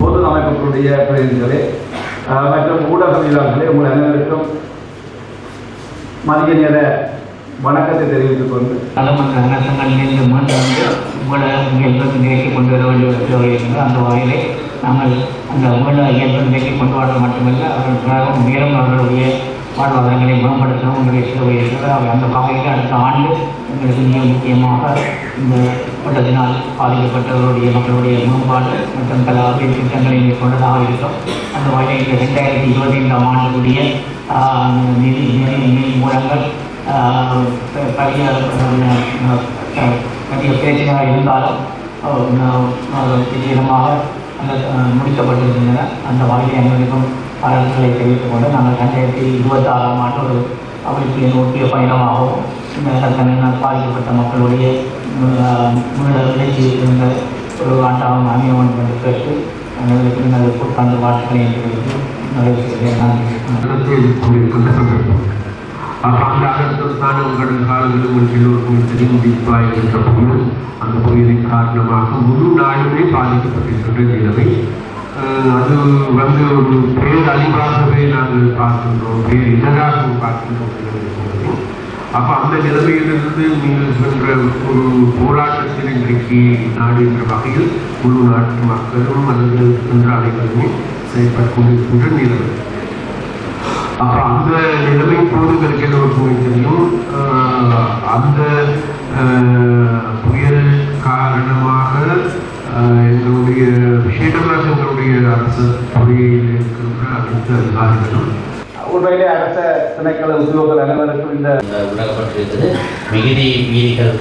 பொது அமைப்புகளுடைய பிரதிநிதிகளே அஹ், மற்றும் ஊடகவியலாளர்களே உங்கள் அனைவருக்கும் மதிய நேர வணக்கத்தை தெரிவித்துக் கொண்டு. நலமன்ற அரசாங்கங்களிலிருந்து மீண்டு வந்து உங்களை இயல்பு நிலைக்கு கொண்டு வர வேண்டிய அந்த வகையிலே நாங்கள் அந்த உங்களை இயல்பு நிகழ்ச்சி கொண்டு வர மட்டுமல்ல அவர்களுக்காக மேலும் அவர்களுடைய வாழ்வாதாரங்களை மேம்படுத்தவும் உங்களுடைய சேவை இருக்கிறது. அந்த வகையில் அடுத்த ஆண்டு எங்களுக்கு மிக முக்கியமாக இந்த உள்ளதினால் பாதிக்கப்பட்டவர்களுடைய மக்களுடைய மேம்பாடு மற்றும் பல அபிவிருத்தி திட்டங்களை மேற்கொண்டதாக இருக்கும் அந்த வகையில் ரெண்டாயிரத்தி இருபத்தி ஐந்தாம் ஆண்டுடைய நிதி நிதி நிதி மூலங்கள் ஆஹ் ப- பழைய பேச்சுகளாக இருந்தாலும் ஆஹ் அந்த முடிக்கப்பட்டிருக்கின்றன. அந்த வகையில் எங்களுக்கும் பாராட்டுகளை தெரிவித்துக் கொண்டு நாங்கள் ரெண்டாயிரத்தி இருபத்தாறாம் ஆண்டு ஒரு அவருக்கு நோக்கிய பயணமாகவும் இந்த பாதிக்கப்பட்ட மக்களுடைய மீள இருந்த ஒரு ஆண்டாவும் அமைய என்று கேட்டு எங்களுக்கு நல்ல புத்தாண்டு வாழ்த்துக்களை தெரிவித்து நிறைவு செய்கிறேன் நன்றி. எல்லோருக்கும் தெரியும் என்ற புயல் அந்த புயலின் காரணமாக முழு நாடுமே பாதிக்கப்பட்டிருக்கின்ற நிலைமை. அது வந்து ஒரு பேரழிவாகவே நாங்கள் பார்க்கின்றோம் பார்க்கின்றோம். என்று அப்ப அந்த நிலைமையிலிருந்து நீங்கள் சென்ற ஒரு போராட்டத்தில் இன்றைக்கு நாடு என்ற வகையில் முழு நாட்டு மக்களும் அல்லது இருக்கின்ற அனைவருமே செயல்பட்டுக் கொண்டிருக்கின்ற நிலைமை. அப்ப அந்த நிலைமை போதுகளுக்கு எல்லோருக்குமே தெரியும்? ஆஹ் அந்த ஆஹ் புயல் காரணமாக ஆஹ் எங்களுடைய விசேடமாக எங்களுடைய அரசு துறையில் இருக்கின்ற அனைத்து அதிகாரிகளும் உண்மையிலே அரச திணைக்கள உத்தியோகர்கள் அனைவருக்கும் இந்த உலகப்பட்டிருக்குது மிகுதி அஹ்,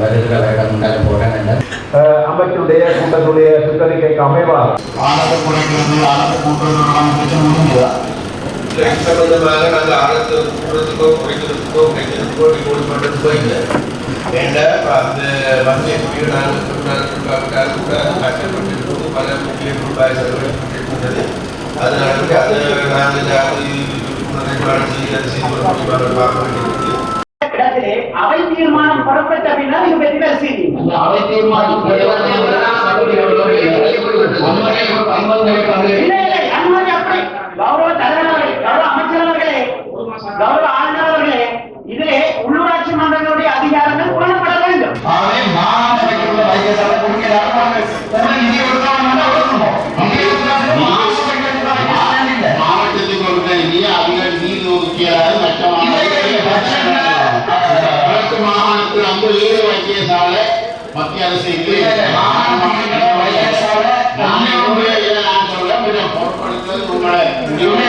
வருகிற வருடம் உண்டாக அஹ், அமைச்சருடைய கூட்டத்துடைய சுற்றறிக்கைக்கு அமைவாக ஆனந்த குறைக்கிறது ஆனந்த கூட்டுறவு சம்பந்தமாக நாங்கள் ஆழத்தை கூட்டுறதுக்கோ குறைக்கிறதுக்கோ குறைக்கிறதுக்கோ ரிப்போர்ட் பண்ணுறது போயில வேண்டாம் அந்த வங்கியை முடிவு நாங்கள் கூட கஷ்டப்பட்டு பல முக்கிய ரூபாய் செலவழிக்கப்பட்டிருக்கின்றது அதனால அதை நாங்கள் அவை தீர்மானம் புறப்பட்ட பின்னர் நீங்க வெற்றி பெற அவை தீர்மானம் மத்திய அரசுக்கு நான் சொல்ல கொஞ்சம் பொருட்படுத்துவது உங்களை இதே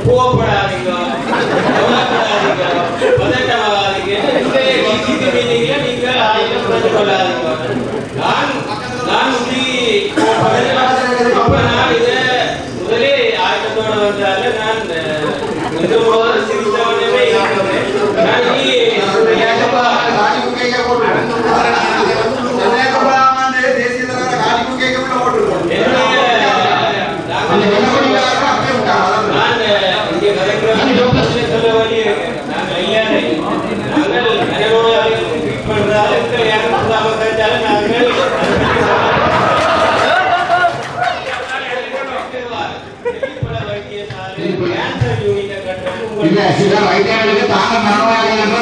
கோவப்படாதீங்க கவலைப்படாதீங்க பதட்டமாகாதீங்க. இந்த மீட்டிங்ல நீங்க ஆயுதம் புரிஞ்சு கொள்ளாதீங்க நான் நான் இப்படி அப்ப நான் இதை முதலே வந்தால நான் இந்த சிரித்தவனே நான் இல்ல சில வைத்தியர்களுக்கு தாங்க மனநோயாளிகள் என்ற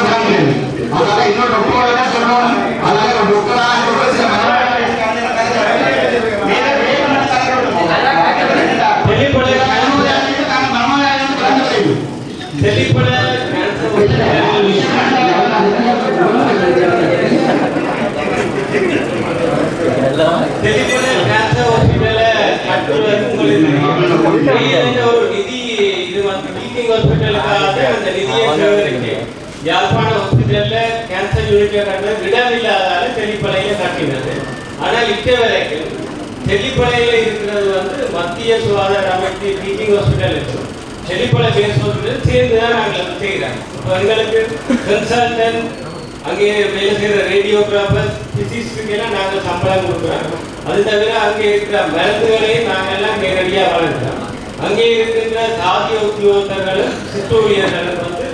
அதனால இன்னொரு டாக்டரோட தான் சொல்லணும் அதனால சில மனநோயாளிகள் தெளிப்பட மனநோயாளிகளுக்கு தாங்க மனநோயாளிகள் விளங்குகிறது தெளிப்பட கேன்சர் தெளிப்பட கேன்சர் ஹாஸ்பிட்டலை கட்டுறது உங்களுக்கு தெரியும். இந்த ஒரு நிதி இது வந்து டீச்சிங் ஹாஸ்பிட்டலுக்காக அந்த நிதியை சேகரிச்சு யாழ்ப்பாண ஹாஸ்பிட்டல்ல கேன்சர் யூனிட்டை கட்டுறது இடமில்லாதால தெளிப்படையில கட்டினது ஆனால் இட்ட வரைக்கும் தெளிப்படையில இருக்கிறது வந்து மத்திய சுகாதார அமைச்சு டீச்சிங் ஹாஸ்பிட்டல் இருக்கு செழிப்படை பேஸ் ஹாஸ்பிட்டல் சேர்ந்து தான் நாங்கள் செய்கிறோம் இப்போ எங்களுக்கு கன்சல்டன்ட் அங்கே வேலை செய்கிற ரேடியோகிராஃபர் பிசிஸ்டுக்கு எல்லாம் நாங்கள் சம்பளம் கொடுக்குறாங்க அது தவிர அங்கே இருக்கிற மருந்துகளையும் நாங்கள்லாம் எல்லாம் நேரடியாக வழங்குகிறோம் அங்கே இருக்கின்ற சாதிய உத்தியோகத்தர்களும் சிற்றூழியர்களும் வந்து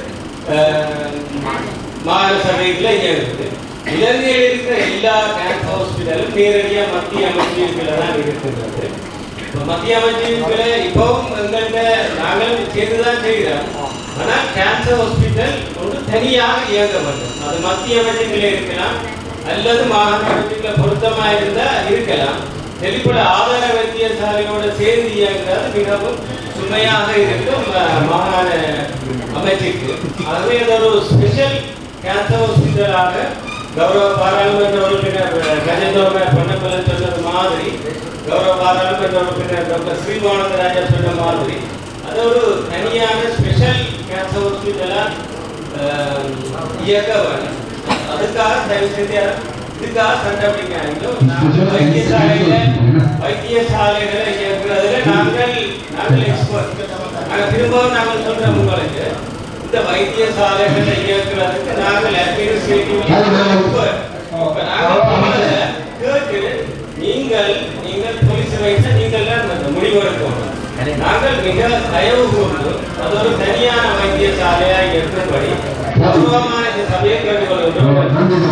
மாநில சபையில் இங்கே இருக்குது இலங்கையில் இருக்கிற எல்லா கேன்சர் ஹாஸ்பிட்டலும் நேரடியாக மத்திய அமைச்சர்களில் தான் இருக்கின்றது இப்போ மத்திய அமைச்சர்களை இப்போவும் எங்கள்கிட்ட நாங்கள் சேர்ந்து தான் செய்கிறோம். ஆனால் கேன்சர் ஹாஸ்பிட்டல் ஒன்று தனியாக இயங்க வேண்டும். அது மத்திய அமைச்சர்களே இருக்கலாம் அல்லது மாகாண அமைச்சர்களை பொருத்தமாக இருந்தால் இருக்கலாம். தெளிப்பட ஆதார வைத்தியசாலையோட சேர்ந்து இயங்குறது மிகவும் சுமையாக இருக்கும் மாகாண அமைச்சுக்கு. ஆகவே இது ஒரு ஸ்பெஷல் கேன்சர் ஹாஸ்பிட்டலாக கௌரவ பாராளுமன்ற உறுப்பினர் கஜேந்திர பொன்னப்பலன் சொன்னது மாதிரி கௌரவ பாராளுமன்ற உறுப்பினர் டாக்டர் ஸ்ரீமானந்த ராஜா சொன்ன மாதிரி அது ஒரு தனியான ஸ்பெஷல் கேன்சர் ஹாஸ்பிட்டலாக இயக்க வேண்டும் அதுக்காக தயவு செஞ்சு இதுக்காக கண்டுபிடிக்காங்க நாங்கள் வைத்தியசாலையில வைத்தியசாலைகளை இயக்குறதுல நாங்கள் நாங்கள் எக்ஸ்பர்ட் நாங்கள் திரும்பவும் நாங்கள் சொல்றோம் உங்களுக்கு. இந்த வைத்தியசாலைகளை இயக்குறதுக்கு நாங்கள் கேட்டு நீங்கள் நீங்கள் போலீஸ் வைத்த நீங்கள் முடிவெடுக்கணும் நாங்கள் மிக தயவு கூர்ந்து அது ஒரு தனியான வைத்தியசாலையாக இருக்கும்படி でも。